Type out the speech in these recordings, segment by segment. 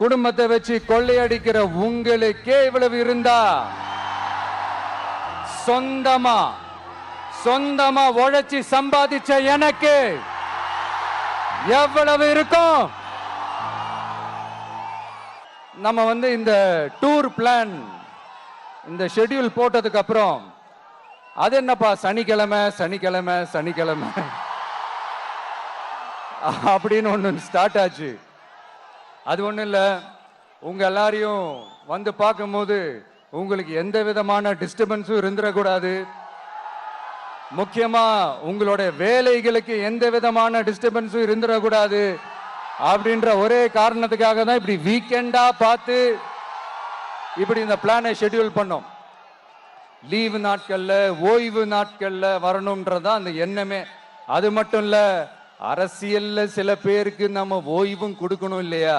குடும்பத்தை வச்சு கொள்ளையடிக்கிற உங்களுக்கே இவ்வளவு இருந்தா? சொந்தமா? சொந்தமா உழைச்சி சம்பாதிச்ச எனக்கு எவ்வளவு இருக்கும்? நம்ம வந்து இந்த டூர் பிளான் இந்த ஷெட்யூல் போட்டதுக்கு அப்புறம் அது என்னப்பா? சனிக்கிழமை சனிக்கிழமை சனிக்கிழமை. அப்படின்னு ஒன்று ஸ்டார்ட் ஆச்சு. அது ஒன்றும் இல்லை. உங்கள் எல்லாரையும் வந்து பார்க்கும்போது உங்களுக்கு எந்த விதமான டிஸ்டர்பன்ஸும் இருந்துடக்கூடாது முக்கியமாக உங்களுடைய வேலைகளுக்கு எந்த விதமான டிஸ்டர்பன்ஸும் இருந்துடக்கூடாது அப்படின்ற ஒரே காரணத்துக்காக தான் இப்படி வீக்கெண்டாக பார்த்து இப்படி இந்த பிளானை ஷெட்யூல் பண்ணோம். லீவு நாட்களில் ஓய்வு நாட்களில் வரணுன்றதான் அந்த எண்ணமே. அது மட்டும் இல்லை அரசியலில் சில பேருக்கு நம்ம ஓய்வும் கொடுக்கணும் இல்லையா?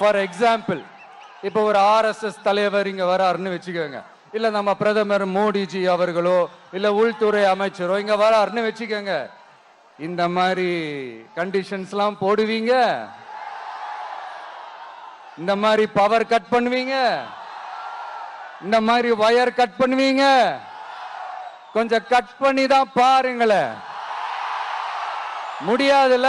ஃபார் எக்ஸாம்பிள் இப்போ ஒரு ஆர்எஸ்எஸ் தலைவர் இங்கே வராருன்னு வச்சுக்கோங்க. இல்லை நம்ம பிரதமர் மோடிஜி அவர்களோ இல்லை உள்துறை அமைச்சரோ இங்கே வராருன்னு வச்சுக்கோங்க. இந்த மாதிரி கண்டிஷன்ஸ்லாம் போடுவீங்க. இந்த மாதிரி பவர் கட் பண்ணுவீங்க. இந்த மாதிரி வயர் கட் பண்ணுவீங்க. கொஞ்சம் கட் பண்ணி தான் பாருங்களேன். முடியாதுல